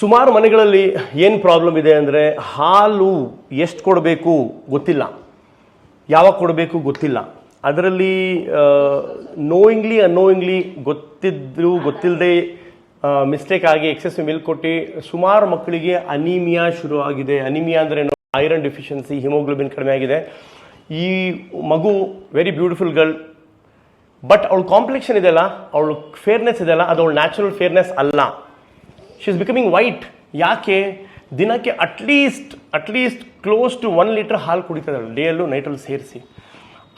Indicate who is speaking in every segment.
Speaker 1: ಸುಮಾರು ಮನೆಗಳಲ್ಲಿ ಏನು ಪ್ರಾಬ್ಲಮ್ ಇದೆ ಅಂದರೆ ಹಾಲು ಎಷ್ಟು ಕೊಡಬೇಕು ಗೊತ್ತಿಲ್ಲ. ಯಾವಾಗ ಕೊಡಬೇಕು ಗೊತ್ತಿಲ್ಲ. ಅದರಲ್ಲಿ ನೋಯಿಂಗ್ಲಿ ಅನ್ನೋಯಿಂಗ್ಲಿ ಗೊತ್ತಿದ್ದರೂ ಗೊತ್ತಿಲ್ಲದೆ ಮಿಸ್ಟೇಕ್ ಆಗಿ ಎಕ್ಸೆಸ್ ಮಿಲ್ಕ್ ಕೊಟ್ಟು ಸುಮಾರು ಮಕ್ಕಳಿಗೆ ಅನಿಮಿಯಾ ಆಗಿದೆ ಅನಿಮಿಯಾ ಅಂದರೆ ಐರನ್ ಡಿಫಿಷಿಯನ್ಸಿ ಹಿಮೋಗ್ಲೋಬಿನ್ ಕಡಿಮೆ ಆಗಿದೆ. ಈ ಮಗು ವೆರಿ ಬ್ಯೂಟಿಫುಲ್ ಗರ್ಲ್ ಬಟ್ ಅವಳು ಕಾಂಪ್ಲೆಕ್ಷನ್ ಇದೆಯಲ್ಲ, ಅವಳು ಫೇರ್ನೆಸ್ ಇದೆಯಲ್ಲ, ಅದು ಅವಳು ನ್ಯಾಚುರಲ್ ಫೇರ್ನೆಸ್ ಅಲ್ಲ. ಶಿ ಇಸ್ ಬಿಕಮಿಂಗ್ ವೈಟ್ ಯಾಕೆ? ದಿನಕ್ಕೆ at least at least close to one litre ಹಾಲು ಕುಡಿತಿದ್ದಾಳೆ ಡೇಯಲ್ಲೂ ನೈಟಲ್ಲಿ ಸೇರಿಸಿ.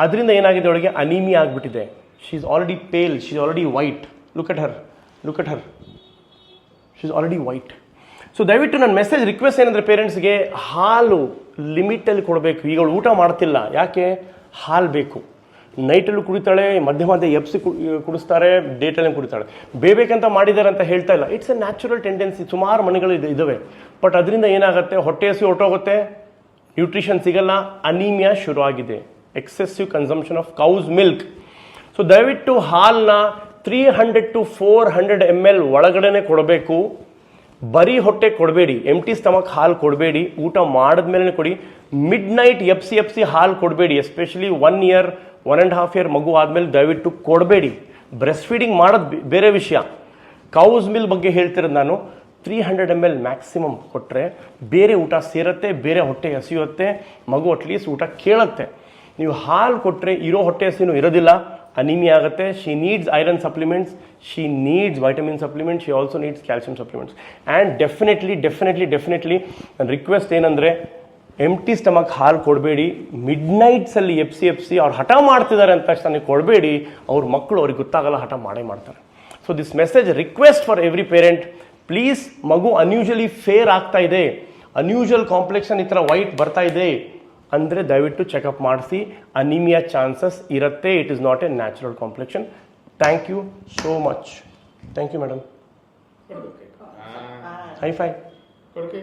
Speaker 1: ಅದರಿಂದ ಏನಾಗಿದೆ ಅವಳಿಗೆ? ಅನೀಮಿ ಆಗಿಬಿಟ್ಟಿದೆ. She is already pale she is already white look at her look at her she is already white so ದಯವಿಟ್ಟು ನನ್ನ ಮೆಸೇಜ್ ರಿಕ್ವೆಸ್ಟ್ ಏನಂದರೆ ಪೇರೆಂಟ್ಸ್ಗೆ ಹಾಲು ಲಿಮಿಟಲ್ಲಿ ಕೊಡಬೇಕು. ಈಗ ಅವಳು ಊಟ ಮಾಡ್ತಿಲ್ಲ. ಯಾಕೆ? ಹಾಲು ಬೇಕು. ನೈಟಲ್ಲೂ ಕುಡಿತಾಳೆ, ಮಧ್ಯ ಮಧ್ಯೆ ಎಪ್ಸಿ ಕುಡಿಸ್ತಾರೆ, ಡೇಟಲ್ಲಿ ಕುಡಿತಾಳೆ. ಬೇಬೇಕಂತ ಮಾಡಿದ್ದಾರೆ ಅಂತ ಹೇಳ್ತಾ ಇಲ್ಲ. ಇಟ್ಸ್ ಎ ನ್ಯಾಚುರಲ್ ಟೆಂಡೆನ್ಸಿ ಸುಮಾರು ಮನೆಗಳು ಇದ್ದಾವೆ ಬಟ್ ಅದರಿಂದ ಏನಾಗುತ್ತೆ? ಹೊಟ್ಟೆ ಹಸಿ ಹೊಟ್ಟೋಗುತ್ತೆ ನ್ಯೂಟ್ರಿಷನ್ ಸಿಗಲ್ಲ. ಅನೀಮಿಯಾ ಶುರು ಆಗಿದೆ excessive consumption of cow's milk so ದಯವಿಟ್ಟು ಹಾಲನ್ನ three hundred to four hundred M L ಒಳಗಡೆನೆ ಕೊಡಬೇಕು. ಬರೀ ಹೊಟ್ಟೆ ಕೊಡಬೇಡಿ. ಎಂಟಿ ಸ್ಟಮಕ್ ಹಾಲು ಕೊಡಬೇಡಿ. ಊಟ ಮಾಡಿದ್ಮೇಲೆ ಕೊಡಿ. Midnight F C F C ಹಾಲು ಕೊಡಬೇಡಿ. Especially one year one and half year ಮಗು ಆದಮೇಲೆ ದಯವಿಟ್ಟು ಕೊಡಬೇಡಿ. ಬ್ರೆಸ್ಟ್ ಫೀಡಿಂಗ್ ಮಾಡೋದು ಬೇರೆ ವಿಷಯ. ಕೌಸ್ ಮಿಲ್ ಬಗ್ಗೆ ಹೇಳ್ತಿರೋದು ನಾನು three hundred M L maximum ಕೊಟ್ಟರೆ ಬೇರೆ ಊಟ ಸೇರುತ್ತೆ, ಬೇರೆ ಹೊಟ್ಟೆ ಹಸಿಯುತ್ತೆ, ಮಗು ಅಟ್ಲೀಸ್ಟ್ ಊಟ ಕೇಳುತ್ತೆ. ನೀವು ಹಾಲು ಕೊಟ್ಟರೆ ಇರೋ ಹೊಟ್ಟೆ ಹಸಿನೂ ಇರೋದಿಲ್ಲ, ಅನಿಮಿಯಾ ಆಗುತ್ತೆ she needs iron supplements she needs vitamin supplements she also needs calcium supplements and definitely definitely definitely ನನ್ನ ರಿಕ್ವೆಸ್ಟ್ ಏನಂದರೆ ಎಂಟಿ ಸ್ಟಮಕ್ ಹಾಲು ಕೊಡಬೇಡಿ. ಮಿಡ್ ನೈಟ್ಸಲ್ಲಿ ಎಫ್ ಸಿ ಎಫ್ ಸಿ ಅವ್ರು ಹಠ ಮಾಡ್ತಿದ್ದಾರೆ ಅಂತ ತಕ್ಷಣ ಕೊಡಬೇಡಿ. ಅವ್ರ ಮಕ್ಕಳು ಅವ್ರಿಗೆ ಗೊತ್ತಾಗಲ್ಲ ಹಠ ಮಾಡೇ ಮಾಡ್ತಾರೆ. So this message request for every parent please ಮಗು ಅನ್ಯೂಶಲಿ ಫೇರ್ ಆಗ್ತಾ ಇದೆ. ಅನ್ಯೂಶಲ್ ಕಾಂಪ್ಲೆಕ್ಷನ್ ಈ ಥರ ವೈಟ್ ಬರ್ತಾ ಇದೆ. ಅಂದರೆ ದಯವಿಟ್ಟು ಚೆಕಪ್ ಮಾಡಿಸಿ. ಅನಿಮಿಯಾ ಚಾನ್ಸಸ್ ಇರುತ್ತೆ. It is not a natural complexion thank you so much thank you madam hi fi
Speaker 2: ಕೊಡ್ಕೆ